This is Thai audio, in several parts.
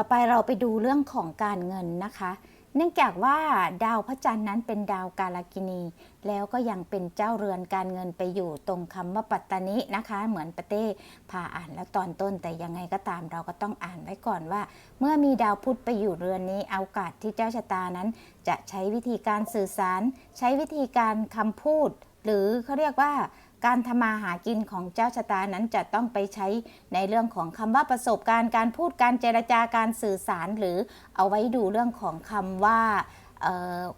ต่อไปเราไปดูเรื่องของการเงินนะคะ เนื่องจากว่าดาวพระจันทร์นั้นเป็นดาวกาลกินี แล้วก็ยังเป็นเจ้าเรือนการเงินไปอยู่ตรงคำว่าปัตตานินะคะ เหมือนปะเต้พาอ่านแล้วตอนต้น แต่ยังไงก็ตามเราก็ต้องอ่านไว้ก่อนว่า เมื่อมีดาวพุธไปอยู่เรือนนี้โอกาสที่เจ้าชะตานั้น จะใช้วิธีการสื่อสาร ใช้วิธีการคำพูด หรือเขาเรียกว่า การทำมาหากินของเจ้าชะตานั้นจะต้องไปใช้ในเรื่องของคำว่าประสบการณ์การพูดการเจรจาการสื่อสาร หรือเอาไว้ดูเรื่องของคำว่า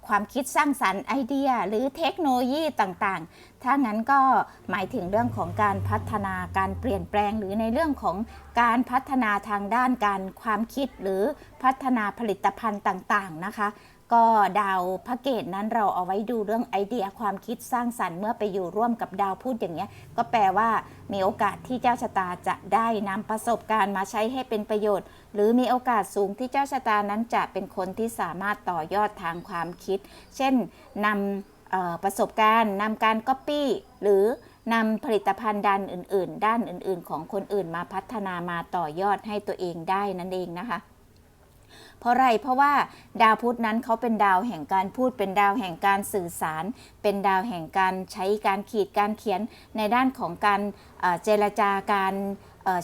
ความคิดสร้างสรรค์ไอเดีย หรือเทคโนโลยีต่างๆ ถ้างั้นก็หมายถึงเรื่องของการพัฒนาการเปลี่ยนแปลง หรือในเรื่องของการพัฒนาทางด้านการความคิดหรือพัฒนาผลิตภัณฑ์ต่างๆนะคะ ก็ดาวพระเกตนั้นเราเอาไว้ดูเรื่องไอเดียความคิดสร้างสรรค์เมื่อไปอยู่ร่วมกับดาวพูดอย่างเงี้ย ก็แปลว่ามีโอกาสที่เจ้าชะตาจะได้นำประสบการณ์มาใช้ให้เป็นประโยชน์ หรือมีโอกาสสูงที่เจ้าชะตานั้นจะเป็นคนที่สามารถต่อยอดทางความคิด เช่นนำประสบการณ์นำการก๊อปปี้หรือนำผลิตภัณฑ์ด้านอื่น ๆ ด้านอื่น ๆ ของคนอื่นมาพัฒนามาต่อยอดให้ตัวเองได้นั่นเองนะคะ เพราะไรเพราะว่าดาวพุธนั้นเขาเป็นดาวแห่งการพูด เป็นดาวแห่งการสื่อสาร เป็นดาวแห่งการใช้การขีดการเขียนในด้านของการเจรจาการ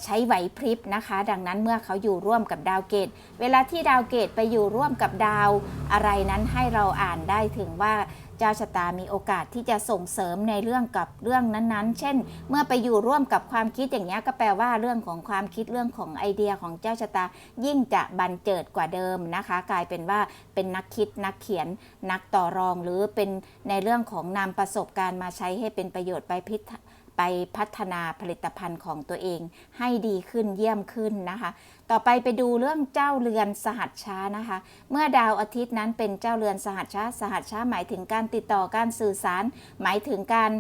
ใช้ไหวพริบนะคะ ดังนั้นเมื่อเขาอยู่ร่วมกับดาวเกต เวลาที่ดาวเกตไปอยู่ร่วมกับดาวอะไรนั้นให้เราอ่านได้ถึงว่า เจ้าชะตามีโอกาสที่จะส่งเสริมในเรื่องกับเรื่องนั้นๆ เช่น เมื่อไปอยู่ร่วมกับความคิดอย่างนี้ก็แปลว่าเรื่องของความคิดเรื่องของไอเดียของเจ้าชะตา ยิ่งจะบันเจิดกว่าเดิมนะคะ กลายเป็นว่าเป็นนักคิดนักเขียนนักต่อรองหรือเป็นในเรื่องของนำประสบการณ์มาใช้ให้เป็นประโยชน์ไปพิ ไปพัฒนาผลิตภัณฑ์ของตัวเอง ให้ดีขึ้นเยี่ยมขึ้นนะคะ ต่อไปไปดูเรื่องเจ้าเรือนสหัสช้านะคะ เมื่อดาวอาทิตย์นั้นเป็นเจ้าเรือนสหัสช้า สหัสช้าหมายถึงการติดต่อการสื่อสาร หมายถึงการ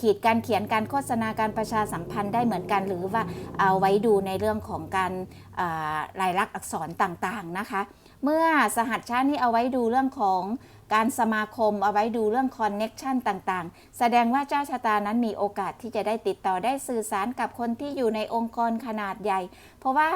ขีดการเขียนการโฆษณาการประชาสัมพันธ์ได้เหมือนกัน หรือว่าเอาไว้ดูในเรื่องของการลายลักษณ์อักษรต่างๆนะคะ เมื่อสหัสชานี่เอาไว้ดูเรื่องของ การสมาคมเอาไว้ดูเรื่องคอนเน็กชันต่างๆ แสดงว่าเจ้าชะตานั้นมีโอกาสที่จะได้ติดต่อได้สื่อสารกับคนที่อยู่ในองค์กรขนาดใหญ่ เพราะว่า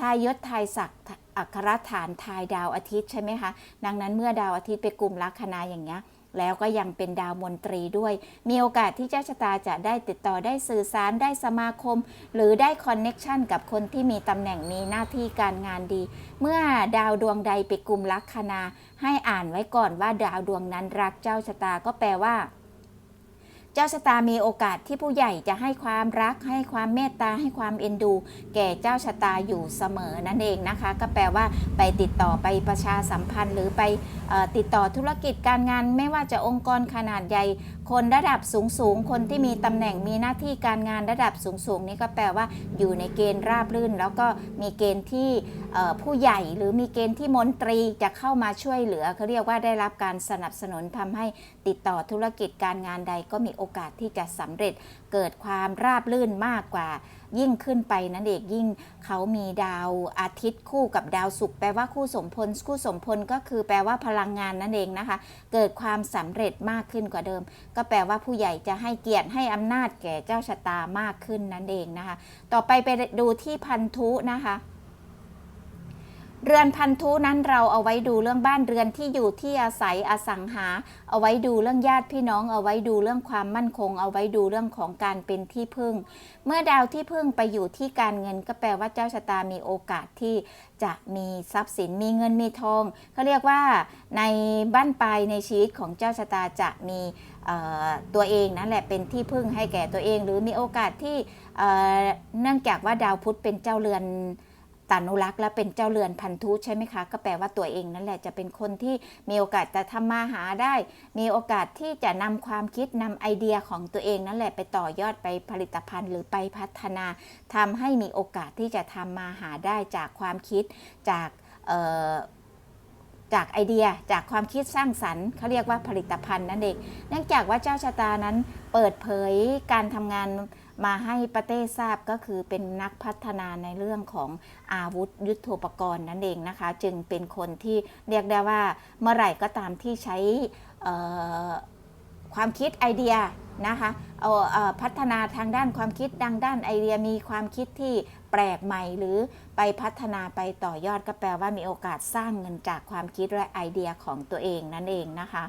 ทายศทายศักดิ์อัครฐานทายดาวอาทิตย์ใช่ไหมคะ ดังนั้นเมื่อดาวอาทิตย์ไปกลุ่มลัคนาอย่างเงี้ย แล้วก็ยังเป็นดาวมนตรีด้วย มีโอกาสที่เจ้าชะตาจะได้ติดต่อได้สื่อสารได้สมาคม หรือได้คอนเน็กชันกับคนที่มีตำแหน่งมีหน้าที่การงานดี เมื่อดาวดวงใดไปกลุ่มลัคนา ให้อ่านไว้ก่อนว่าดาวดวงนั้นรักเจ้าชะตาก็แปลว่า เจ้าชะตามีโอกาสที่ผู้ใหญ่จะให้ความรัก ให้ความเมตตาให้ความเอ็นดู แก่เจ้าชะตาอยู่เสมอนั่นเองนะคะ ก็แปลว่าไปติดต่อไปประชาสัมพันธ์ หรือไปอติดต่อธุรกิจการงาน ไม่ว่าจะองค์กรขนาดใหญ่ คนระดับสูงสูงคนที่มีตำแหน่งมีหน้าที่การงานระดับสูงสูงนี่ก็แปลว่าอยู่ในเกณฑ์ราบรื่น แล้วก็มีเกณฑ์ที่ผู้ใหญ่ หรือมีเกณฑ์ที่มนตรีจะเข้ามาช่วยเหลือเขาเรียกว่าได้รับการสนับสนุนทำให้ติดต่อธุรกิจการงานใดก็มีโอกาสที่จะสำเร็จเกิดความราบรื่นมากกว่า ยิ่งขึ้นไปนั่นเองยิ่งเขามีดาวอาทิตย์คู่กับดาวศุกร์แปลว่าคู่สมพลคู่สมพลก็คือแปลว่าพลังงานนั่นเองนะคะ เกิดความสำเร็จมากขึ้นกว่าเดิม ก็แปลว่าผู้ใหญ่จะให้เกียรติให้อำนาจแก่เจ้าชะตามากขึ้นนั่นเองนะคะ ต่อไปไปดูที่พันธุนะคะ เรือนพันธุนั้นเราเอาไว้ดูเรื่องบ้านเรือนที่อยู่ที่อาศัยอสังหา เอาไว้ดูเรื่องญาติพี่น้องเอาไว้ดูเรื่องความมั่นคง เอาไว้ดูเรื่องของการเป็นที่พึ่ง เมื่อดาวที่พึ่งไปอยู่ที่การเงินก็แปลว่าเจ้าชะตามีโอกาสที่จะมีทรัพย์สินมีเงินมีทองเขาเรียกว่าในบ้านปลายในชีวิตของเจ้าชะตาจะมีตัวเองนั่นแหละเป็นที่พึ่งให้แก่ตัวเอง หรือมีโอกาสที่เนื่องจากว่าดาวพุธเป็นเจ้าเรือน ตานุรักษ์และเป็นเจ้าเรือนพันธุใช่ไหมคะ ก็แปลว่าตัวเองนั่นแหละจะเป็นคนที่มีโอกาสจะทำมาหาได้ มีโอกาสที่จะนำความคิดนำไอเดียของตัวเองนั่นแหละไปต่อยอดไปผลิตภัณฑ์ หรือไปพัฒนาทำให้มีโอกาสที่จะทำมาหาได้จากความคิดจากเอ่อจากไอเดียจากความคิดสร้างสรรค์เขาเรียกว่าผลิตภัณฑ์นั่นเอง เนื่องจากว่าเจ้าชะตานั้นเปิดเผยการทำงาน มาให้ประเต้ทราบก็คือเป็นนักพัฒนาในเรื่องของอาวุธยุทโธปกรณ์นั่นเองนะคะ จึงเป็นคนที่เรียกได้ว่าเมื่อไหร่ก็ตามที่ใช้ความคิดไอเดียนะคะเอาเอ่อพัฒนาทางด้านความคิดดังด้านไอเดียมีความคิดที่แปลกใหม่หรือไปพัฒนาไปต่อยอดก็แปลว่ามีโอกาสสร้างเงินจากความคิดและไอเดียของตัวเองนั่นเองนะคะ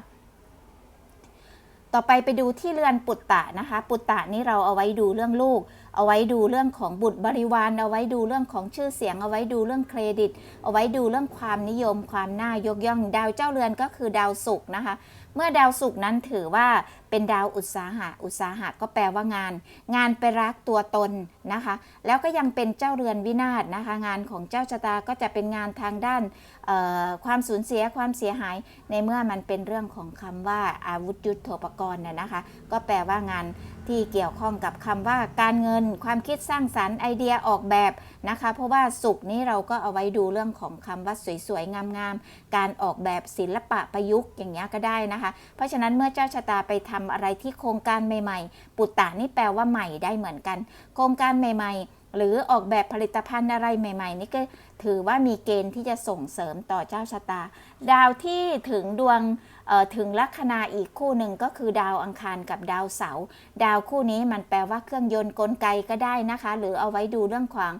ต่อไปไปดูที่เรือนปุตตะนะคะ ปุตตะนี่เราเอาไว้ดูเรื่องลูก เอาไว้ดูเรื่องของบุตรบริวาร เอาไว้ดูเรื่องของชื่อเสียง เอาไว้ดูเรื่องเครดิต เอาไว้ดูเรื่องความนิยม ความน่ายกย่อง ดาวเจ้าเรือนก็คือดาวศุกร์นะคะ เมื่อดาวศุกร์นั้นถือว่าเป็นดาวอุตสาหะ อุตสาหะก็แปลว่างาน งานไปรักตัวตนนะคะ แล้วก็ยังเป็นเจ้าเรือนวินาศนะคะ งานของเจ้าชะตาก็จะเป็นงานทางด้านความสูญเสียความเสียหาย ในเมื่อมันเป็นเรื่องของคำว่าอาวุธยุทโธปกรณ์น่ยนะคะ ก็แปลว่างาน ที่เกี่ยวข้องกับคำว่าการเงิน ความคิดสร้างสรรค์ไอเดียออกแบบนะคะ เพราะว่าสุกร์นี้เราก็เอาไว้ดูเรื่องของคำว่าสวยๆ งามๆ การออกแบบศิลปะประยุกต์อย่างเงี้ยก็ได้นะคะ เพราะฉะนั้นเมื่อเจ้าชะตาไปทำอะไรที่โครงการใหม่ๆ ปุตตะนี่แปลว่าใหม่ได้เหมือนกัน โครงการใหม่ ๆหรือออกแบบผลิตภัณฑ์อะไรใหม่ ๆ นี่ก็ถือว่ามีเกณฑ์ที่จะส่งเสริมต่อเจ้าชะตา ดาวที่ถึงดวง ถึงลัคนาอีกคู่หนึ่งก็คือดาวอังคารกับดาวเสาร์ดาวคู่นี้มันแปลว่าเครื่องยนต์กลไกก็ได้นะคะ หรือเอาไว้ดูเรื่องของ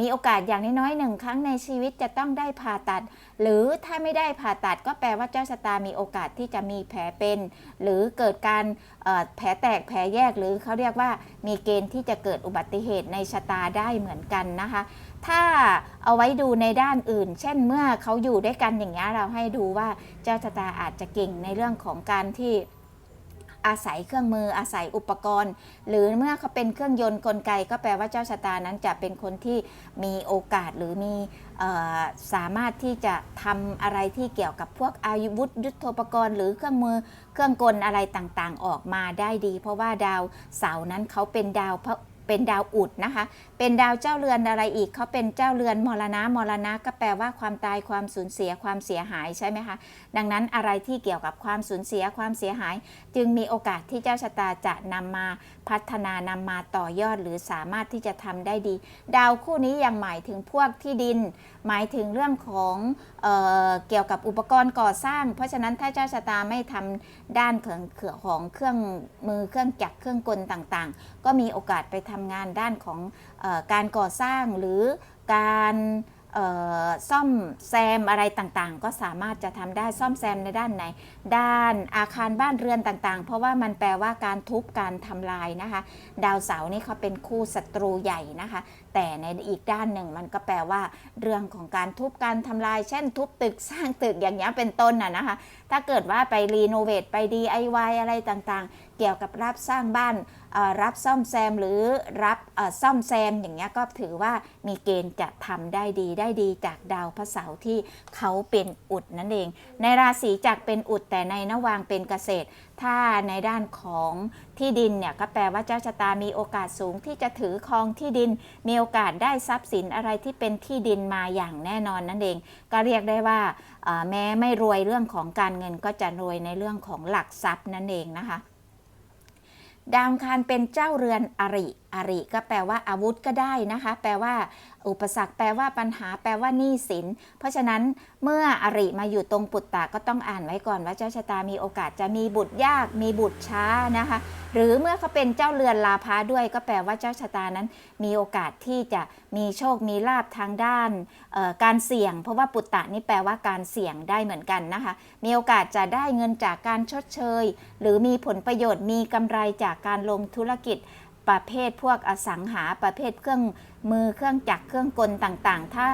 มีโอกาสอย่างน้อยๆหนึ่งครั้งในชีวิตจะต้องได้ผ่าตัด หรือถ้าไม่ได้ผ่าตัดก็แปลว่าเจ้าชะตามีโอกาสที่จะมีแผลเป็น หรือเกิดการแผลแตกแผลแยกหรือเขาเรียกว่ามีเกณฑ์ที่จะเกิดอุบัติเหตุในชะตาได้เหมือนกันนะคะ ถ้าเอาไว้ดูในด้านอื่น เช่นเมื่อเขาอยู่ด้วยกันอย่างนี้เราให้ดูว่าเจ้าชะตาอาจจะเก่งในเรื่องของการที่ อาศัยเครื่องมืออาศัยอุปกรณ์ หรือเมื่อเขาเป็นเครื่องยนต์กลไก ก็แปลว่าเจ้าชะตานั้นจะเป็นคนที่มีโอกาสหรือมีสามารถที่จะทำอะไรที่เกี่ยวกับพวกอาวุธยุทโธปกรณ์ หรือเครื่องมือเครื่องกลอะไรต่างๆ ออกมาได้ดี เพราะว่าดาวเสาร์นั้นเขาเป็นดาวพระ เป็นดาวอุดนะคะ เป็นดาวเจ้าเรือนอะไรอีกเขาเป็นเจ้าเรือนมรณะมรณะก็แปลว่าความตายความสูญเสียความเสียหายใช่ไหมคะ ดังนั้นอะไรที่เกี่ยวกับความสูญเสียความเสียหาย จึงมีโอกาสที่เจ้าชะตาจะนำมาพัฒนานำมาต่อยอดหรือสามารถที่จะทำได้ดี ดาวคู่นี้ยังหมายถึงพวกที่ดิน หมายถึงเรื่องของเออเกี่ยวกับอุปกรณ์ก่อสร้าง เพราะฉะนั้นถ้าเจ้าชะตาไม่ทำด้านของเขื่อของเครื่องมือเครื่องจักรเครื่องกลต่างๆ ก็มีโอกาสไปทำงานด้านของออการก่อสร้างหรือการ ซ่อมแซมอะไรต่างๆ ก็สามารถจะทำได้ซ่อมแซมในด้านไหน ด้านอาคารบ้านเรือนต่างๆ เพราะว่ามันแปลว่าการทุบการทำลายนะคะ ดาวเสาร์นี่เขาเป็นคู่ศัตรูใหญ่นะคะ แต่ในอีกด้านหนึ่งมันก็แปลว่า เรื่องของการทุบการทำลาย เช่น ทุบตึกสร้างตึกอย่างเงี้ยเป็นต้นน่ะนะคะ ถ้าเกิดว่าไปรีโนเวทไป DIY อะไรต่างๆ เกี่ยวกับรับสร้างบ้าน รับซ่อมแซมหรือรับซ่อมแซมอย่างเงี้ยก็ถือว่ามีเกณฑ์จะทำได้ดีได้ดีจากดาวพระเสาร์ที่เขาเป็นอุดนั่นเอง ในราศีจักเป็นอุดแต่ในนวางเป็นเกษตร ถ้าในด้านของที่ดินเนี่ยก็แปลว่าเจ้าชะตามีโอกาสสูงที่จะถือครองที่ดิน มีโอกาสได้ทรัพย์สินอะไรที่เป็นที่ดินมาอย่างแน่นอนนั่นเอง ก็เรียกได้ว่าแม้ไม่รวยเรื่องของการเงินก็จะรวยในเรื่องของหลักทรัพย์นั่นเองนะคะ ดาวคารเป็นเจ้าเรือนอริอริก็แปลว่าอาวุธก็ได้นะคะ แปลว่า อุปสรรค แปลว่าปัญหา แปลว่าหนี้สิน เพราะฉะนั้นเมื่ออริมาอยู่ตรงปุตตะก็ต้องอ่านไว้ก่อนว่าเจ้าชะตามีโอกาสจะมีบุตรยาก มีบุตรช้านะคะ หรือเมื่อเขาเป็นเจ้าเรือนลาภาด้วย ก็แปลว่าเจ้าชะตานั้น มีโอกาสที่จะมีโชค มีลาบทางด้านการเสี่ยง เพราะว่าปุตตะนี่แปลว่าการเสี่ยงได้เหมือนกันนะคะ มีโอกาสจะได้เงินจากการชดเชย หรือมีผลประโยชน์ มีกำไรจากการลงธุรกิจ ประเภทพวกอสังหาประเภทเครื่องมือเครื่องจักรเครื่องกลต่างๆ ถ้า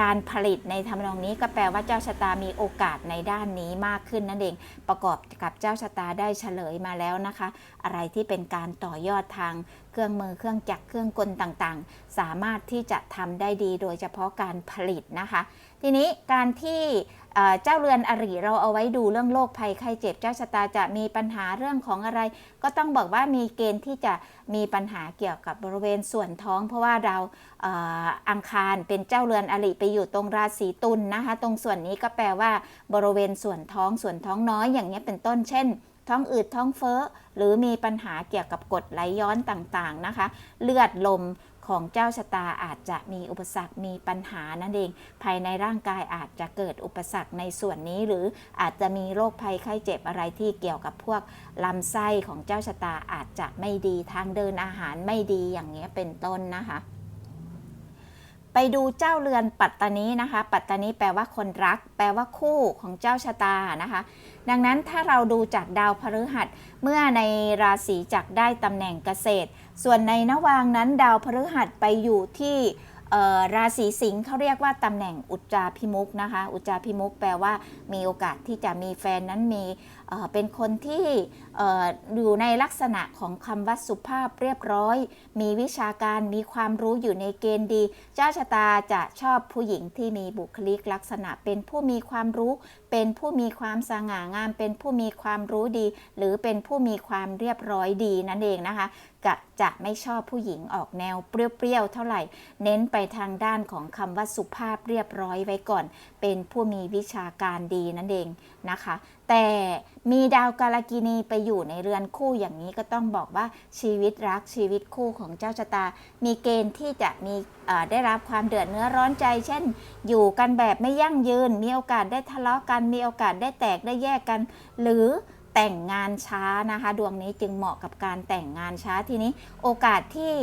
การผลิตในทำนองนี้ก็แปลว่าเจ้าชะตามีโอกาสในด้านนี้มากขึ้นนั่นเอง ประกอบกับเจ้าชะตาได้เฉลยมาแล้วนะคะ อะไรที่เป็นการต่อยอดทางเครื่องมือเครื่องจักรเครื่องกลต่างๆ สามารถที่จะทำได้ดีโดยเฉพาะการผลิตนะคะ ทีนี้การที่เจ้าเรือนอริเราเอาไว้ดูเรื่องโรคภัยไข้เจ็บเจ้าชะตาจะมีปัญหาเรื่องของอะไร ก็ต้องบอกว่ามีเกณฑ์ที่จะมีปัญหาเกี่ยวกับบริเวณส่วนท้อง เพราะว่าเราอังคารเป็นเจ้าเรือนอริไปอยู่ตรงราศีตุลนะคะ ตรงส่วนนี้ก็แปลว่า บริเวณส่วนท้องส่วนท้องน้อยอย่างนี้เป็นต้นเช่น ท้องอืดท้องเฟ้อ หรือมีปัญหาเกี่ยวกับกดไหลย้อนต่างๆนะคะ เลือดลมของเจ้าชะตาอาจจะมีอุปสรรคมีปัญหานั่นเอง ภายในร่างกายอาจจะเกิดอุปสรรคในส่วนนี้ หรืออาจจะมีโรคภัยไข้เจ็บอะไรที่เกี่ยวกับพวกลำไส้ของเจ้าชะตาอาจจะไม่ดีทางเดินอาหารไม่ดีอย่างเงี้ยเป็นต้นนะคะ ไปดูเจ้าเรือนปัตตานีนะคะ ปัตตานีแปลว่าคนรัก แปลว่าคู่ของเจ้าชะตานะคะ ดังนั้นถ้าเราดูจากดาวพฤหัส เมื่อในราศีจักได้ตำแหน่งเกษตร ส่วนในนวางนั้นดาวพฤหัสไปอยู่ที่ราศีสิงห์เขาเรียกว่าตำแหน่งอุจจาพิมุกนะคะ อุจจาพิมุกแปลว่ามีโอกาสที่จะมีแฟนนั้นมีเป็นคนที่อยู่ในลักษณะของคำว่าสุภาพเรียบร้อย มีวิชาการมีความรู้อยู่ในเกณฑ์ดี เจ้าชะตาจะชอบผู้หญิงที่มีบุคลิกลักษณะ เป็นผู้มีความรู้ เป็นผู้มีความสง่างาม เป็นผู้มีความรู้ดี หรือเป็นผู้มีความเรียบร้อยดีนั่นเองนะคะกะจะไม่ชอบผู้หญิงออกแนวเปรี้ยวๆเท่าไหร่ เน้นไปทางด้านของคำว่าสุภาพเรียบร้อยไว้ก่อน เป็นผู้มีวิชาการดีนั่นเอง นะคะ แต่มีดาวกาลกินีไปอยู่ในเรือนคู่อย่างนี้ก็ต้องบอกว่าชีวิตรักชีวิตคู่ของเจ้าชะตา มีเกณฑ์ที่จะมีได้รับความเดือดเนื้อร้อนใจ เช่น อยู่กันแบบไม่ยั่งยืน มีโอกาสได้ทะเลาะกัน มีโอกาสได้แตกได้แยกกัน หรือ แต่งงานช้านะคะ ดวงนี้จึงเหมาะกับการแต่งงานช้าทีนี้ โอกาสที่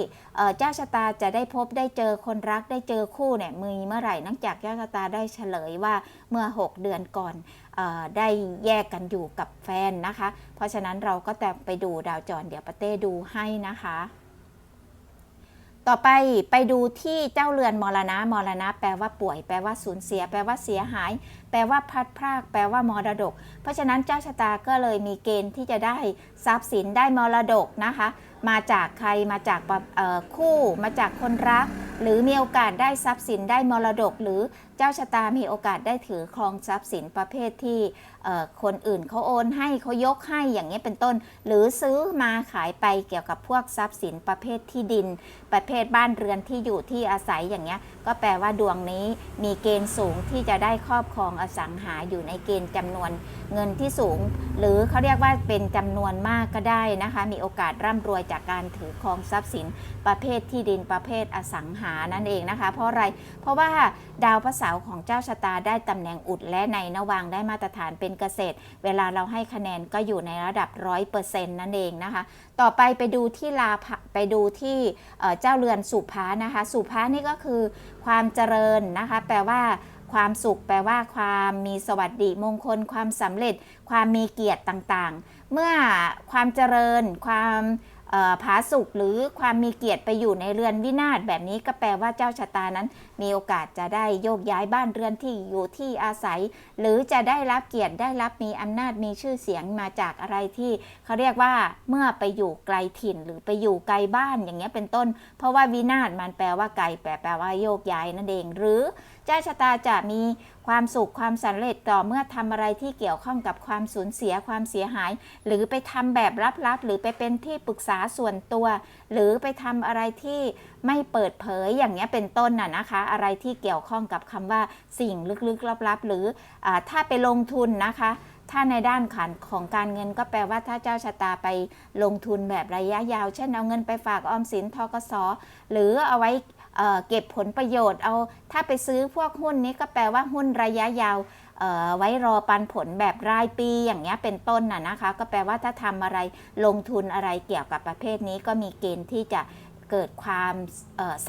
เจ้าชะตาจะได้พบได้เจอคนรักได้เจอคู่เนี่ยมีเมื่อไหร่นั่งจากเจ้าชะตาได้เฉลยว่าเมื่อ 6 เดือนก่อนออได้แยกกันอยู่กับแฟนนะคะ เพราะฉะนั้นเราก็แต่ไปดูดาวจรเดี๋ยวปาเต้ดูให้นะคะ ต่อไปไปดูที่เจ้าเรือนมรณะมรณะ แปลว่าป่วย แปลว่าสูญเสีย แปลว่าเสียหาย แปลว่าพัดพราก แปลว่ามรดก เพราะฉะนั้นเจ้าชะตาก็เลยมีเกณฑ์ที่จะได้ทรัพย์สินได้มรดกนะคะ มาจากใครมาจากคู่ มาจากคนรัก หรือมีโอกาสได้ทรัพย์สินได้มรดก หรือเจ้าชะตามีโอกาสได้ถือครองทรัพย์สินประเภทที่ คนอื่นเขาโอนให้เขายกให้อย่างนี้ยเป็นต้น หรือซื้อมาขายไปเกี่ยวกับพวกทรัพย์สินประเภทที่ดิน ประเภทบ้านเรือนที่อยู่ที่อาศัยอย่างเงี้ยก็แปลว่าดวงนี้มีเกณฑ์สูงที่จะได้ครอบครองอสังหาอยู่ในเกณฑ์จำนวนเงินที่สูง หรือเขาเรียกว่าเป็นจำนวนมากก็ได้นะคะ มีโอกาสร่ำรวยจากการถือครองทรัพย์สินประเภทที่ดินประเภทอสังหานั่นเองนะคะ เพราะอะไรเพราะว่าดาวพระเสาร์ของเจ้าชะตาได้ตำแหน่งอุดและในนวางได้มาตรฐานเป็นเกษตร เวลาเราให้คะแนนก็อยู่ในระดับร้อยเปอร์เซ็นต์นั่นเองนะคะ ต่อไปไปดูที่ลาภไปดูที่เจ้าเรือนสุภานะคะ สุภานี่ก็คือความเจริญนะคะ แปลว่าความสุขแปลว่าความมีสวัสดิมงคล ความสำเร็จ ความมีเกียรติต่างๆ เมื่อความเจริญ ความผาสุกหรือความมีเกียรติไปอยู่ในเรือนวินาศแบบนี้ก็แปลว่าเจ้าชะตานั้นมีโอกาสจะได้โยกย้ายบ้านเรือนที่อยู่ที่อาศัย หรือจะได้รับเกียรติได้รับมีอำนาจมีชื่อเสียงมาจากอะไรที่เขาเรียกว่าเมื่อไปอยู่ไกลถิ่น หรือไปอยู่ไกลบ้านอย่างเงี้ยเป็นต้น เพราะว่าวินาศมันแปลว่าไกลแปลแปลว่าโยกย้ายนั่นเอง หรือเจ้าชะตาจะมีความสุขความสำเร็จต่อเมื่อทำอะไรที่เกี่ยวข้องกับความสูญเสียความเสียหาย หรือไปทำแบบลับๆ หรือไปเป็นที่ปรึกษาส่วนตัว หรือไปทำอะไรที่ไม่เปิดเผยอย่างเงี้ยเป็นต้นน่ะนะคะ อะไรที่เกี่ยวข้องกับคำว่าสิ่งลึกๆลับๆ หรืออถ้าไปลงทุนนะคะ ถ้าในด้านขันของการเงินก็แปลว่าถ้าเจ้าชะตาไปลงทุนแบบระยะยาว เช่นเอาเงินไปฝากออมสินทกสหรือเอาไว้เก็บผลประโยชน์เอาถ้าไปซื้อพวกหุ้นนี้ก็แปลว่าหุ้นระยะยาว ไว้รอปันผลแบบรายปีอย่างเงี้ยเป็นต้นน่ะนะคะ ก็แปลว่าถ้าทำอะไรลงทุนอะไรเกี่ยวกับประเภทนี้ก็มีเกณฑ์ที่จะเกิดความ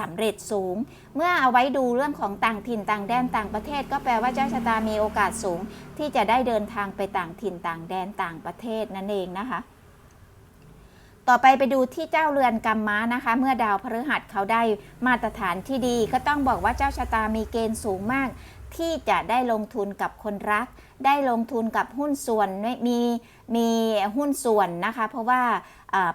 สำเร็จสูง เมื่อเอาไว้ดูเรื่องของต่างถิ่นต่างแดนต่างประเทศ ก็แปลว่าเจ้าชะตามีโอกาสสูง ที่จะได้เดินทางไปต่างถิ่นต่างแดนต่างประเทศนั่นเองนะคะต่อไปไปดูที่เจ้าเรือนกรรมม้านะคะ เมื่อดาวพฤหัสเขาได้มาตรฐานที่ดี ก็ต้องบอกว่าเจ้าชะตามีเกณฑ์สูงมาก ที่จะได้ลงทุนกับคนรัก ได้ลงทุนกับหุ้นส่วนมีมีหุ้นส่วนนะคะ เพราะว่า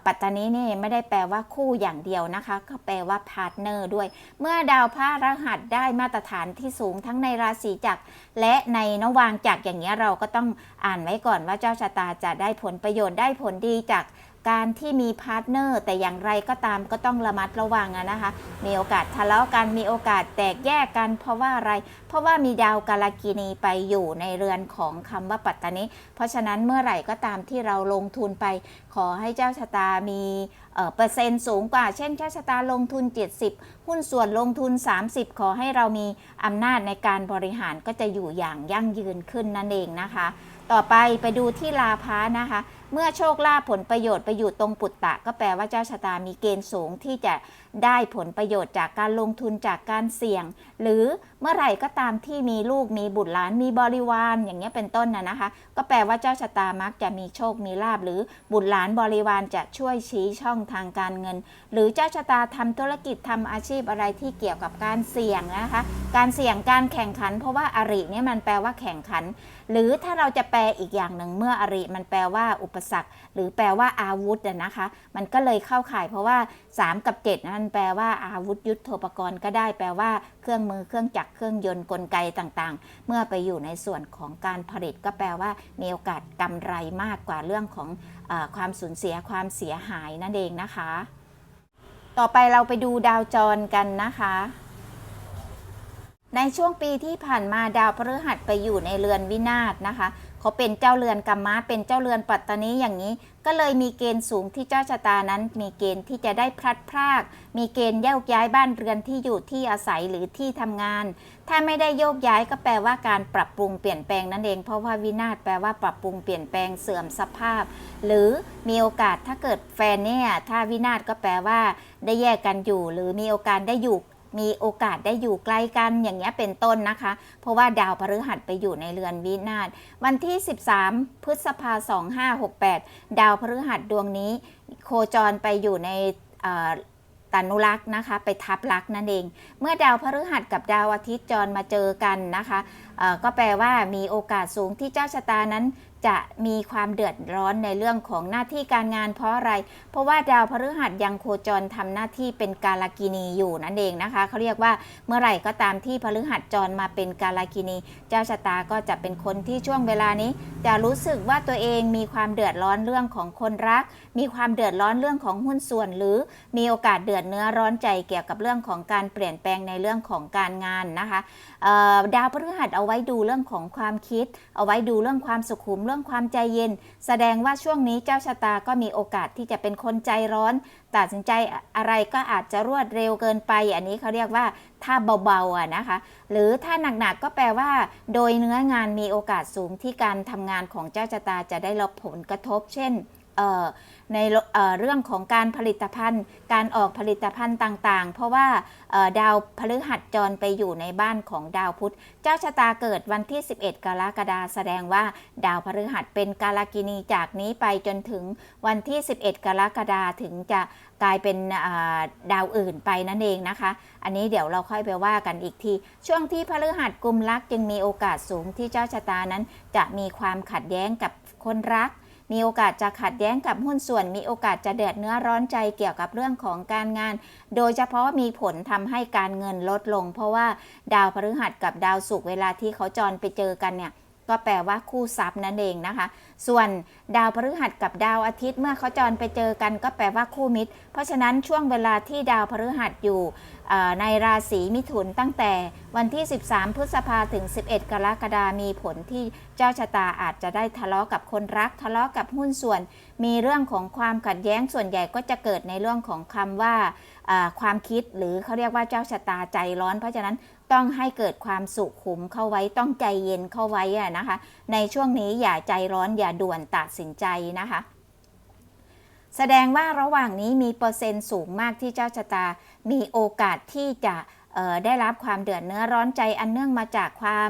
ปัตตานีนี่ไม่ได้แปลว่าคู่อย่างเดียวนะคะ ก็แปลว่าพาร์ทเนอร์ด้วย เมื่อดาวพระรหัสได้มาตรฐานที่สูงทั้งในราศีจักรและในนวางจักรอย่างเงี้ยเราก็ต้องอ่านไว้ก่อนว่าเจ้าชะตาจะได้ผลประโยชน์ได้ผลดีจาก การที่มีพาร์ทเนอร์แต่อย่างไรก็ตามก็ต้องระมัดระวังนะคะ มีโอกาสทะเลาะกันมีโอกาสแตกแยกกัน เพราะว่าอะไร เพราะว่ามีดาวกาลกินีไปอยู่ในเรือนของคำว่าปัตตานีเพราะฉะนั้นเมื่อไหร่ก็ตามที่เราลงทุนไป ขอให้เจ้าชะตามีเอ่อเปอร์เซ็นต์สูงกว่า เช่นเจ้าชะตาลงทุน 70 หุ้นส่วนลงทุน 30 ขอให้เรามีอำนาจในการบริหารก็จะอยู่อย่างยั่งยืนขึ้นนั่นเองนะคะ ต่อไปไปดูที่ลาพานะคะ เมื่อโชคลาภผลประโยชน์ไปอยู่ตรงปุตตะ ก็แปลว่าเจ้าชะตามีเกณฑ์สูงที่จะได้ผลประโยชน์จากการลงทุนจากการเสี่ยง หรือเมื่อไหร่ก็ตามที่มีลูกมีบุตรหลานมีบริวารอย่างเงี้ยเป็นต้นนะนะคะ ก็แปลว่าเจ้าชะตามักจะมีโชคมีลาบหรือบุตรหลานบริวารจะช่วยชี้ช่องทางการเงิน หรือเจ้าชะตาทำธุรกิจทำอาชีพอะไรที่เกี่ยวกับการเสี่ยงนะคะ การเสี่ยงการแข่งขัน เพราะว่าอริเนี่ยมันแปลว่าแข่งขัน หรือถ้าเราจะแปลอีกอย่างหนึ่งเมื่ออริ มันแปลว่าอุปสรรค หรือแปลว่าอาวุธนะคะ มันก็เลยเข้าข่ายเพราะว่า 3 กับ7นั้นมันแปลว่าอาวุธยุทโธปกรณ์ก็ได้แปลว่าเครื่องมือเครื่องจักรเครื่องยนต์กลไกต่างๆ เมื่อไปอยู่ในส่วนของการผลิตก็แปลว่ามีโอกาสกำไรมากกว่าเรื่องของอความสูญเสียความเสียหายนั่นเองนะคะ ต่อไปเราไปดูดาวจรกันนะคะ ในช่วงปีที่ผ่านมาดาวพฤหัสไปอยู่ในเรือนวินาศนะคะเขาเป็นเจ้าเรือนกรรมะเป็นเจ้าเรือนปัตตานีอย่างนี้ ก็เลยมีเกณฑ์สูงที่เจ้าชะตานั้น มีเกณฑ์ที่จะได้พลัดพราก มีเกณฑ์โยกย้ายบ้านเรือนที่อยู่ที่อาศัยหรือที่ทำงาน ถ้าไม่ได้โยกย้ายก็แปลว่าการปรับปรุงเปลี่ยนแปลงนั่นเอง เพราะว่าวินาศแปลว่าปรับปรุงเปลี่ยนแปลงเสื่อมสภาพ หรือมีโอกาสถ้าเกิดแฟนเนี่ยถ้าวินาศก็แปลว่า ได้แยกกันอยู่ หรือมีโอกาสได้อยู่ มีโอกาสได้อยู่ใกล้กันอย่างเงี้ยเป็นต้นนะคะ เพราะว่าดาวพฤหัสไปอยู่ในเรือนวินาศวันที่ 13 พฤษภาคม2568ดาวพฤหัสดวงนี้ โคจรไปอยู่ในตานุรักษ์นะคะ ไปทับลักษ์นั่นเอง เมื่อดาวพฤหัสกับดาวอาทิตย์จรมาเจอกันนะคะ ก็แปลว่ามีโอกาสสูงที่เจ้าชะตานั้น จะมีความเดือดร้อนในเรื่องของหน้าที่การงานเพราะอะไร เพราะว่าดาวพฤหัสยังโคจรทำหน้าที่เป็นกาลกินีอยู่นั่นเองนะคะเขาเรียกว่าเมื่อไหร่ก็ตามที่พฤหัสจรมาเป็นกาลกินี เจ้าชะตาก็จะเป็นคนที่ช่วงเวลานี้ จะรู้สึกว่าตัวเองมีความเดือดร้อนเรื่องของคนรัก มีความเดือดร้อนเรื่องของหุ้นส่วน หรือมีโอกาสเดือดเนื้อร้อนใจเกี่ยวกับเรื่องของการเปลี่ยนแปลงในเรื่องของการงานนะคะ ดาวพฤหัสเอาไว้ดูเรื่องของความคิด เอาไว้ดูเรื่องความสุขุมเรื่องความใจเย็น แสดงว่าช่วงนี้เจ้าชะตาก็มีโอกาสที่จะเป็นคนใจร้อน ตัดสินใจอะไรก็อาจจะรวดเร็วเกินไป อันนี้เขาเรียกว่าถ้าเบาๆอะนะคะ หรือถ้าหนักๆก็แปลว่า โดยเนื้องานมีโอกาสสูงที่การทำงานของเจ้าชะตาจะได้รับผลกระทบ เช่นเในเเรื่องของการผลิตภัณฑ์ การออกผลิตภัณฑ์ต่างๆ เพราะว่าดาวพฤหัสจรไปอยู่ในบ้านของดาวพุธ เจ้าชะตาเกิดวันที่ 11 กรกฎาคมแสดงว่าดาวพฤหัสเป็นกาลกินีจากนี้ไปจนถึงวันที่ 11 กรกฎาคมถึงจะกลายเป็นาดาวอื่นไปนั่นเองนะคะ อันนี้เดี๋ยวเราค่อยไปว่ากันอีกที ช่วงที่พฤหัสกุมลักจึงมีโอกาสสูงที่เจ้าชะตานั้น จะมีความขัดแย้งกับคนรัก มีโอกาสจะขัดแย้งกับหุ้นส่วน มีโอกาสจะเดือดเนื้อร้อนใจเกี่ยวกับเรื่องของการงาน โดยเฉพาะมีผลทำให้การเงินลดลง เพราะว่าดาวพฤหัสกับดาวศุกร์เวลาที่เขาจรไปเจอกันเนี่ยก็แปลว่าคู่ทรัพย์นั่นเองนะคะ ส่วนดาวพฤหัสกับดาวอาทิตย์เมื่อเขาจรไปเจอกัน ก็แปลว่าคู่มิตร เพราะฉะนั้นช่วงเวลาที่ดาวพฤหัสอยู่ ในราศีมิถุนตั้งแต่วันที่ 13 พฤษภาถึง 11 กรกฎามีผลที่เจ้าชะตาอาจจะได้ทะเลาะกับคนรัก ทะเลาะกับหุ้นส่วน มีเรื่องของความขัดแย้งส่วนใหญ่ก็จะเกิดในเรื่องของคำว่าอ่าความคิดหรือเขาเรียกว่าเจ้าชะตาใจร้อน เพราะฉะนั้นต้องให้เกิดความสุขุมเข้าไว้ต้องใจเย็นเข้าไว้นะคะ ในช่วงนี้อย่าใจร้อนอย่าด่วนตัดสินใจนะคะ แสดงว่าระหว่างนี้มีเปอร์เซ็นต์สูงมากที่เจ้าชะตา มีโอกาสที่จะได้รับความเดือดเนื้อร้อนใจอันเนื่องมาจากความ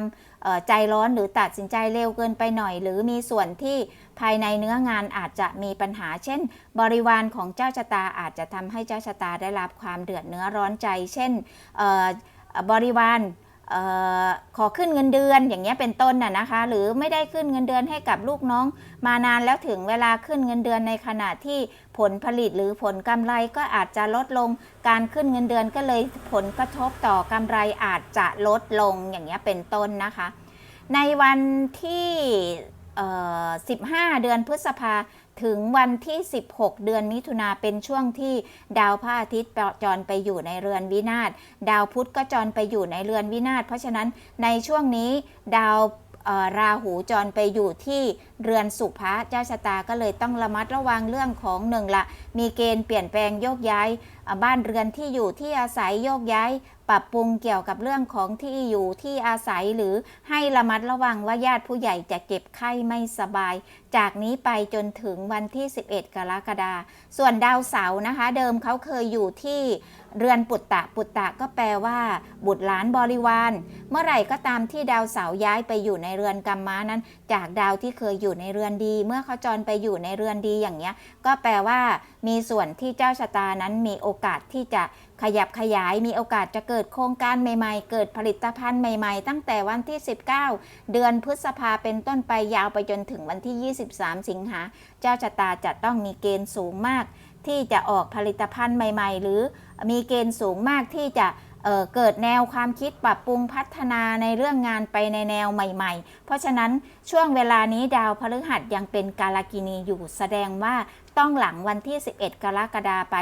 ใจร้อนหรือตัดสินใจเร็วเกินไปหน่อย หรือมีส่วนที่ภายในเนื้องานอาจจะมีปัญหา เช่น บริวารของเจ้าชะตาอาจจะทำให้เจ้าชะตาได้รับความเดือดเนื้อร้อนใจ เช่นบริวาร ขอขึ้นเงินเดือนอย่างเงี้ยเป็นต้นน่ะนะคะ หรือไม่ได้ขึ้นเงินเดือนให้กับลูกน้อง มานานแล้วถึงเวลาขึ้นเงินเดือนในขณะที่ผลผลิตหรือผลกำไรก็อาจจะลดลง การขึ้นเงินเดือนก็เลยผลกระทบต่อกำไรอาจจะลดลงอย่างเงี้ยเป็นต้นนะคะ ในวันที่ 15 เดือนพฤษภา ถึงวันที่ 16 เดือนมิถุนาเป็นช่วงที่ดาวพระอาทิตย์จรไปอยู่ในเรือนวินาศดาวพุธก็จรไปอยู่ในเรือนวินาศเพราะฉะนั้นในช่วงนี้ดาวราหูจรไปอยู่ที่เรือนสุภะเจ้าชะตาก็เลยต้องระมัดระวังเรื่องของหนึ่งละมีเกณฑ์เปลี่ยนแปลงโยกย้าย บ้านเรือนที่อยู่ที่อาศัยโยกย้าย ปรับปรุงเกี่ยวกับเรื่องของที่อยู่ที่อาศัยหรือให้ระมัดระวังว่าญาติผู้ใหญ่จะเจ็บไข้ไม่สบาย จากนี้ไปจนถึงวันที่ 11 กรกฎาคมส่วนดาวเสาร์นะคะ เดิมเขาเคยอยู่ที่เรือนปุตตะปุตตะก็แปลว่า บุตรหลานบริวาร เมื่อไหร่ก็ตามที่ดาวเสาร์ย้ายไปอยู่ในเรือนกรรมะนั้น จากดาวที่เคยอยู่ในเรือนดี เมื่อเขาจรไปอยู่ในเรือนดีอย่างเงี้ย ก็แปลว่า มีส่วนที่เจ้าชะตานั้นมีโอกอกาสที่จะขยับขยายมีโอกาสจะเกิดโครงการใหม่ๆ เกิดผลิตภัณฑ์ใหม่ๆ ตั้งแต่วันที่ 19 เดือนพฤษภาเป็นต้นไปยาวไปจนถึงวันที่ 23 สิงหา เจ้าชะตาจะต้องมีเกณฑ์สูงมาก ที่จะออกผลิตภัณฑ์ใหม่ ๆ หรือมีเกณฑ์สูงมากที่จะเเกิดแนวความคิดปรับปรุงพัฒนาในเรื่องงานไปในแนวใหม่ ๆ เพราะฉะนั้นช่วงเวลานี้ดาวพฤหัสยังเป็นกาลกินีอยู่แสดงว่าต้องหลังวันที่ 11 กรกฎาไป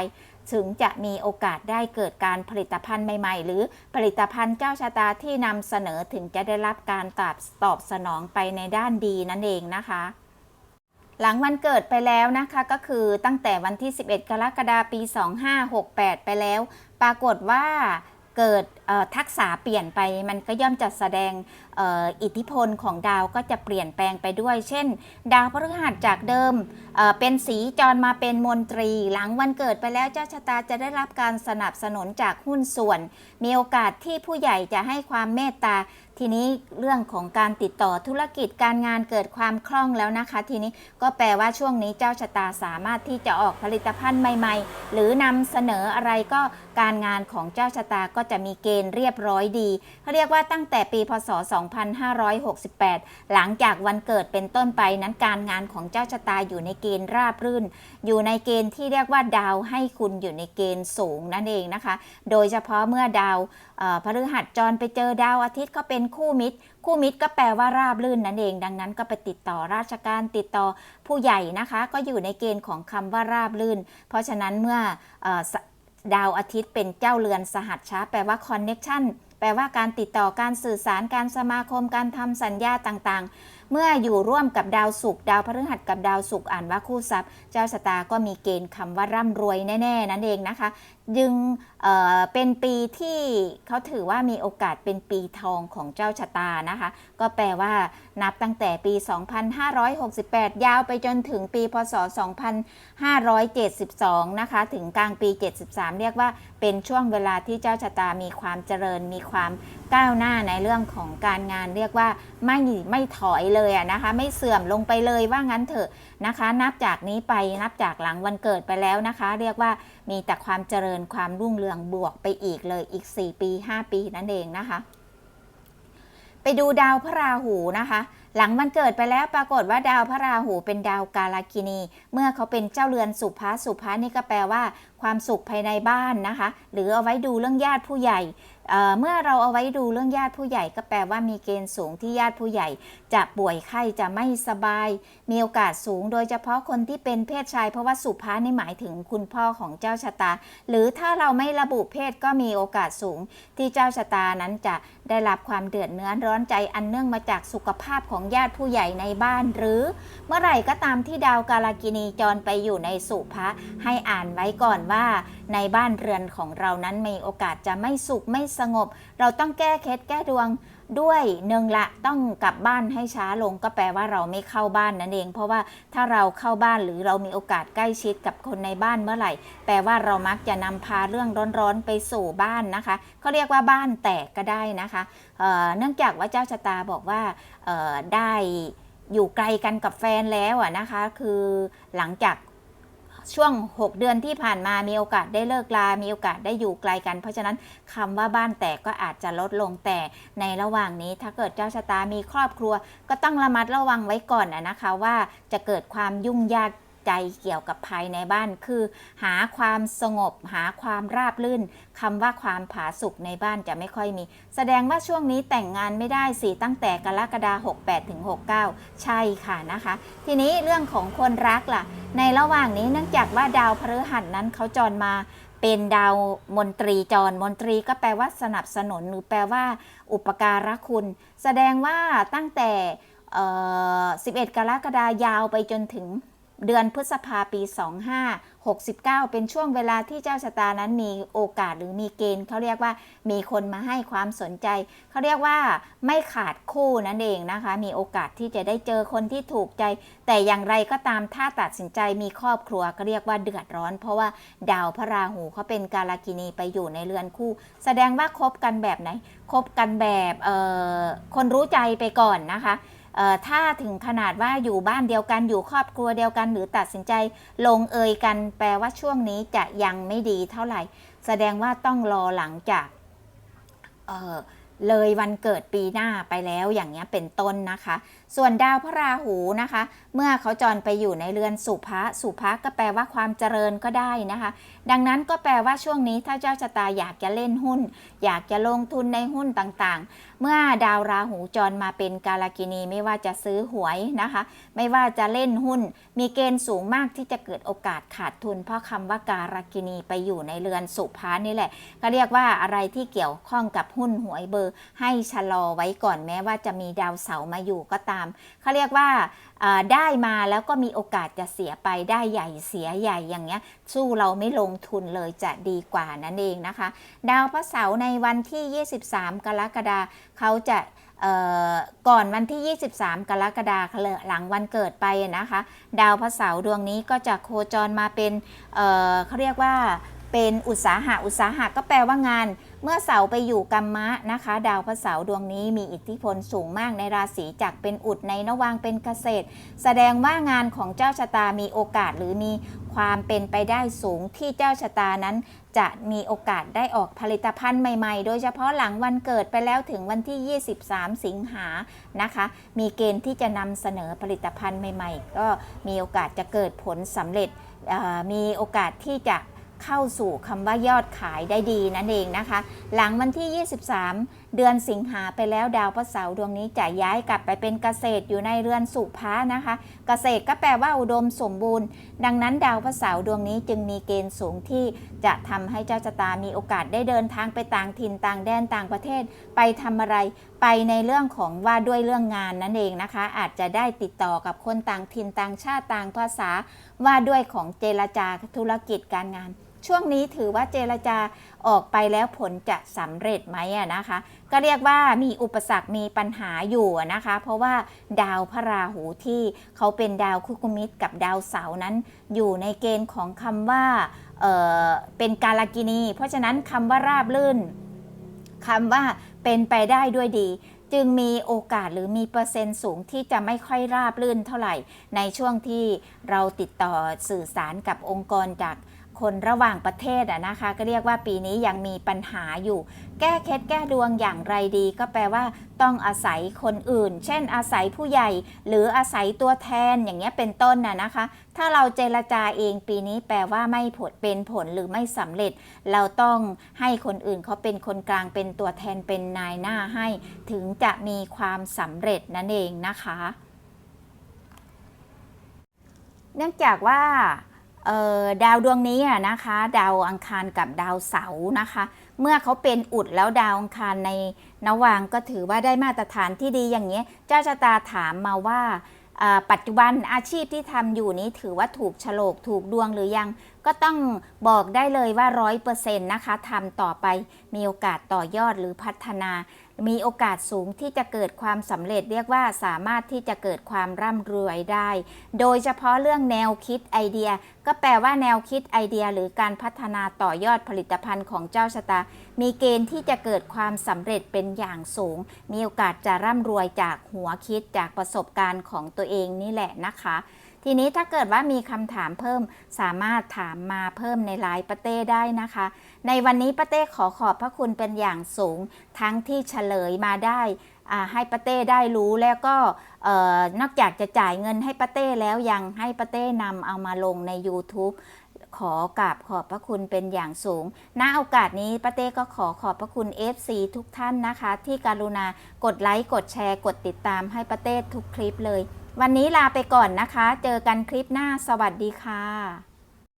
ถึงจะมีโอกาสได้เกิดการผลิตภัณฑ์ใหม่ ๆ หรือผลิตภัณฑ์เจ้าชะตาที่นำเสนอถึงจะได้รับการตอบตอบสนองไปในด้านดีนั่นเองนะคะ หลังวันเกิดไปแล้วนะคะก็คือตั้งแต่วันที่ 11 กรกฎาคมปี 2568 ไปแล้ว ปรากฏว่าเกิดทักษะเปลี่ยนไปมันก็ย่อมจะแสดง อิทธิพลของดาวก็จะเปลี่ยนแปลงไปด้วย เช่น ดาวพฤหัสจากเดิมเเป็นสีจรมาเป็นมนตรี หลังวันเกิดไปแล้วเจ้าชะตาจะได้รับการสนับสนุนจากหุ้นส่วน มีโอกาสที่ผู้ใหญ่จะให้ความเมตตาทีนี้เรื่องของการติดต่อธุรกิจการงานเกิดความคล่องแล้วนะคะ ทีนี้ก็แปลว่าช่วงนี้เจ้าชะตาสามารถที่จะออกผลิตภัณฑ์ใหม่ ๆ หรือนำเสนออะไรก็การงานของเจ้าชะตาก็จะมีเกณฑ์เรียบร้อยดีเขาเรียกว่าตั้งแต่ปีพศ2568 หลังจากวันเกิดเป็นต้นไปนั้นการงานของเจ้าชะตาอยู่ในเกณฑ์ราบรื่น อยู่ในเกณฑ์ที่เรียกว่าดาวให้คุณอยู่ในเกณฑ์สูงนั่นเองนะคะ โดยเฉพาะเมื่อดาวพฤหัสจรไปเจอดาวอาทิตย์ก็เป็นคู่มิตร คู่มิตรก็แปลว่าราบรื่นนั่นเอง ดังนั้นก็ไปติดต่อราชการติดต่อผู้ใหญ่นะคะ ก็อยู่ในเกณฑ์ของคำว่าราบรื่น เพราะฉะนั้นเมื่ออดาวอาทิตย์เป็นเจ้าเรือนสหัสช้าแปลว่าคอนเน็ชัน แปลว่าการติดต่อการสื่อสารการสมาคมการทำสัญญาต่างๆ เมื่ออยู่ร่วมกับดาวศุกร์ดาวพฤหัสกับดาวศุกร์อ่านว่าคู่ทรัพย์ เจ้าชะตาก็มีเกณฑ์คำว่าร่ำรวยแน่ ๆ นั่นเองนะคะ ยึงเอ่อเป็นปีที่เขาถือว่ามีโอกาสเป็นปีทองของเจ้าชะตานะคะ ก็แปลว่านับตั้งแต่ปี 2568 ยาวไปจนถึงปี พศ 2572 นะคะ ถึงกลางปี 73 เรียกว่าเป็นช่วงเวลาที่เจ้าชะตามีความเจริญ มีความก้าวหน้าในเรื่องของการงาน เรียกว่าไม่ไม่ถอยเลยอะนะคะ ไม่เสื่อมลงไปเลยว่างั้นเถอะนะคะ นับจากนี้ไปนับจากหลังวันเกิดไปแล้วนะคะ เรียกว่า มีแต่ความเจริญความรุ่งเรืองบวกไปอีกเลยอีก 4 ปี 5 ปีนั่นเองนะคะ ไปดูดาวพระราหูนะคะ หลังมันเกิดไปแล้วปรากฏว่าดาวพระราหูเป็นดาวกาลากินี เมื่อเขาเป็นเจ้าเรือนสุภาสุภานี่ก็แปลว่าความสุขภายในบ้านนะคะ หรือเอาไว้ดูเรื่องญาติผู้ใหญ่เเมื่อเราเอาไว้ดูเรื่องญาติผู้ใหญ่ ก็แปลว่ามีเกณฑ์สูงที่ญาติผู้ใหญ่ จะป่วยไข้จะไม่สบาย มีโอกาสสูง โดยเฉพาะคนที่เป็นเพศชาย เพราะว่าสุภานี่หมายถึงคุณพ่อของเจ้าชะตา หรือถ้าเราไม่ระบุเพศก็มีโอกาสสูง ที่เจ้าชะตานั้นจะได้รับความเดือดเนื้อร้อนใจอันเนื่องมาจากสุขภาพของญาติผู้ใหญ่ในบ้าน หรือเมื่อไหร่ก็ตามที่ดาวกาลกินีจรไปอยู่ในสุภะให้อ่านไว้ก่อนว่าในบ้านเรือนของเรานั้นมีโอกาสจะไม่สุขไม่สงบ เราต้องแก้เคล็ดแก้ดวงด้วยหนึ่งละต้องกลับบ้านให้ช้าลงก็แปลว่าเราไม่เข้าบ้านนั่นเอง เพราะว่าถ้าเราเข้าบ้านหรือเรามีโอกาสใกล้ชิดกับคนในบ้านเมื่อไหร่ แปลว่าเรามักจะนำพาเรื่องร้อนๆไปสู่บ้านนะคะเขาเรียกว่าบ้านแตกก็ได้นะคะเเนื่องจากว่าเจ้าชะตาบอกว่าได้อยู่ไกลกันกับแฟนแล้วอะนะคะ คือหลังจาก ช่วง 6 เดือนที่ผ่านมามีโอกาสได้เลิกลา มีโอกาสได้อยู่ไกลกัน เพราะฉะนั้นคำว่าบ้านแตกก็อาจจะลดลงแต่ในระหว่างนี้ถ้าเกิดเจ้าชะตามีครอบครัว ก็ต้องระมัดระวังไว้ก่อนนะคะว่าจะเกิดความยุ่งยาก ใจเกี่ยวกับภายในบ้าน คือ หาความสงบ หาความราบรื่นคำว่าความผาสุกในบ้านจะไม่ค่อยมี แสดงว่าช่วงนี้แต่งงานไม่ได้สิตั้งแต่กรกฎาคม68ถึง69 ใช่ค่ะนะคะ ทีนี้เรื่องของคนรักล่ะ ในระหว่างนี้เนื่องจากว่าดาวพฤหัสนั้นเขาจรมาเป็นดาวมนตรีจรมนตรีก็แปลว่าสนับสนุนหรือแปลว่า อุปการะคุณ แสดงว่าตั้งแต่เอ่อ11 กรกฎาคมยาวไปจนถึง เดือนพฤษภาปี69 เป็นช่วงเวลาที่เจ้าชะตานั้นมีโอกาสหรือมีเกณฑ์เขาเรียกว่ามีคนมาให้ความสนใจ เขาเรียกว่าไม่ขาดคู่นั่นเองนะคะ มีโอกาสที่จะได้เจอคนที่ถูกใจ แต่อย่างไรก็ตามถ้าตัดสินใจมีครอบครัวก็เรียกว่าเดือดร้อน เพราะว่าดาวพระราหูเขาเป็นกาลกินีไปอยู่ในเรือนคู่ แสดงว่าคบกันแบบไหนคบกันแบบคนรู้ใจไปก่อนนะคะ ถ้าถึงขนาดว่าอยู่บ้านเดียวกันอยู่ครอบครัวเดียวกัน หรือตัดสินใจลงเอยกัน แปลว่าช่วงนี้จะยังไม่ดีเท่าไหร่ แสดงว่าต้องรอหลังจากเเลยวันเกิดปีหน้าไปแล้วอย่างเงี้ยเป็นต้นนะคะ ส่วนดาวพระราหูนะคะ เมื่อเขาจรไปอยู่ในเรือนสุภะสุภะก็แปลว่าความเจริญก็ได้นะคะ ดังนั้นก็แปลว่าช่วงนี้ถ้าเจ้าชะตาอยากจะเล่นหุ้น อยากจะลงทุนในหุ้นต่าง เมื่อดาวราหูจรมาเป็นกาลกินีไม่ว่าจะซื้อหวยนะคะ ไม่ว่าจะเล่นหุ้น มีเกณฑ์สูงมากที่จะเกิดโอกาสขาดทุน เพราะคำว่าการกินีไปอยู่ในเรือนสุภานี่แหละ ก็เรียกว่าอะไรที่เกี่ยวข้องกับหุ้นหวยเบอร์ ให้ชะลอไว้ก่อนแม้ว่าจะมีดาวเสาร์มาอยู่ก็ตามเขาเรียกว่าได้มาแล้วก็มีโอกาสจะเสียไปได้ใหญ่เสียใหญ่อย่างเงี้ย สู้เราไม่ลงทุนเลยจะดีกว่านั่นเองนะคะ ดาวพระเสาร์ในวันที่ 23 กรกฎาคมเขาจะก่อนวันที่ 23 กรกฎาคมหลังวันเกิดไปนะคะ ดาวพระเสาร์ดวงนี้ก็จะโคจรมาเป็นเเขาเรียกว่าเป็นอุตสาหะอุตสาหะก็แปลว่างาน เมื่อเสาร์ไปอยู่กัมมะนะคะ ดาวพระเสาร์ดวงนี้มีอิทธิพลสูงมากในราศีจากเป็นอุดในนวางเป็นเกษตร แสดงว่างานของเจ้าชะตามีโอกาสหรือมีความเป็นไปได้สูงที่เจ้าชะตานั้น จะมีโอกาสได้ออกผลิตภัณฑ์ใหม่ๆ โดยเฉพาะหลังวันเกิดไปแล้วถึงวันที่ 23 สิงหานะคะ มีเกณฑ์ที่จะนำเสนอผลิตภัณฑ์ใหม่ ๆ ก็มีโอกาสจะเกิดผลสำเร็จมีโอกาสที่จะ เข้าสู่คำว่ายอดขายได้ดีนั่นเองนะคะ หลังวันที่ 23 เดือนสิงหาไปแล้วดาวพระเสาร์ดวงนี้จะย้ายกลับไปเป็นเกษตรอยู่ในเรือนสุภานะคะ เกษตรก็แปลว่าอุดมสมบูรณ์ ดังนั้นดาวพระเสาร์ดวงนี้จึงมีเกณฑ์สูงที่จะทำให้เจ้าชะตามีโอกาสได้เดินทางไปต่างถิ่นต่างแดนต่างประเทศ ไปทำอะไรไปในเรื่องของว่าด้วยเรื่องงานนั่นเองนะคะ อาจจะได้ติดต่อกับคนต่างถิ่นต่างชาติต่างภาษา ว่าด้วยของเจรจาธุรกิจการงาน ช่วงนี้ถือว่าเจรจาออกไปแล้วผลจะสำเร็จไหมนะคะ ก็เรียกว่ามีอุปสรรคมีปัญหาอยู่นะคะ เพราะว่าดาวพระราหูที่เขาเป็นดาวคุกุมิตรกับดาวเสาร์นั้น อยู่ในเกณฑ์ของคำว่าเเป็นกาลกินี เพราะฉะนั้นคำว่าราบลื่นคำว่าเป็นไปได้ด้วยดีจึงมีโอกาสหรือมีเปอร์เซ็นต์สูงที่จะไม่ค่อยราบลื่นเท่าไหร่ ในช่วงที่เราติดต่อสื่อสารกับองค์กรจาก คนระหว่างประเทศอะนะคะ ก็เรียกว่าปีนี้ยังมีปัญหาอยู่ แก้เคล็ดแก้ดวงอย่างไรดี ก็แปลว่าต้องอาศัยคนอื่น เช่น อาศัยผู้ใหญ่ หรืออาศัยตัวแทนอย่างเงี้ยเป็นต้นน่ะนะคะ ถ้าเราเจรจาเองปีนี้แปลว่าไม่ผลเป็นผลหรือไม่สำเร็จ เราต้องให้คนอื่นเขาเป็นคนกลางเป็นตัวแทนเป็นนายหน้าให้ ถึงจะมีความสำเร็จนั่นเองนะคะ เนื่องจากว่า ดาวดวงนี้อะนะคะ ดาวอังคารกับดาวเสาร์นะคะ เมื่อเขาเป็นอุดแล้วดาวอังคารในนวางก็ถือว่าได้มาตรฐานที่ดีอย่างนี้เจ้าชะตาถามมาว่าปัจจุบันอาชีพที่ทำอยู่นี้ถือว่าถูกโฉลกถูกดวงหรือยังก็ต้องบอกได้เลยว่าร้อยเปอร์เซ็นต์นะคะทำต่อไปมีโอกาสต่อยอดหรือพัฒนา มีโอกาสสูงที่จะเกิดความสำเร็จเรียกว่าสามารถที่จะเกิดความร่ำรวยได้ โดยเฉพาะเรื่องแนวคิดไอเดีย ก็แปลว่าแนวคิดไอเดีย หรือการพัฒนาต่อยอดผลิตภัณฑ์ของเจ้าชะตา มีเกณฑ์ที่จะเกิดความสำเร็จเป็นอย่างสูง มีโอกาสจะร่ำรวยจากหัวคิดจากประสบการณ์ของตัวเองนี่แหละนะคะ ทีนี้ถ้าเกิดว่ามีคำถามเพิ่มสามารถถามมาเพิ่มในไลน์ปาเต้ได้นะคะ ในวันนี้ปาเต้ขอขอบพระคุณเป็นอย่างสูง ทั้งที่เฉลยมาได้อ่าให้ปาเต้ได้รู้แล้วก็นอกจากจะจ่ายเงินให้ปาเต้แล้วยังให้ปาเต้นำเอามาลงใน YouTube ขอกราบขอบพระคุณเป็นอย่างสูง ณ โอกาสนี้ป้าเต้ก็ขอขอบพระคุณ FC ทุกท่านนะคะ ที่การุณากดไลค์ กดแชร์ กดติดตามให้ป้าเต้ทุกคลิปเลย วันนี้ลาไปก่อนนะคะ เจอกันคลิปหน้าสวัสดีค่ะ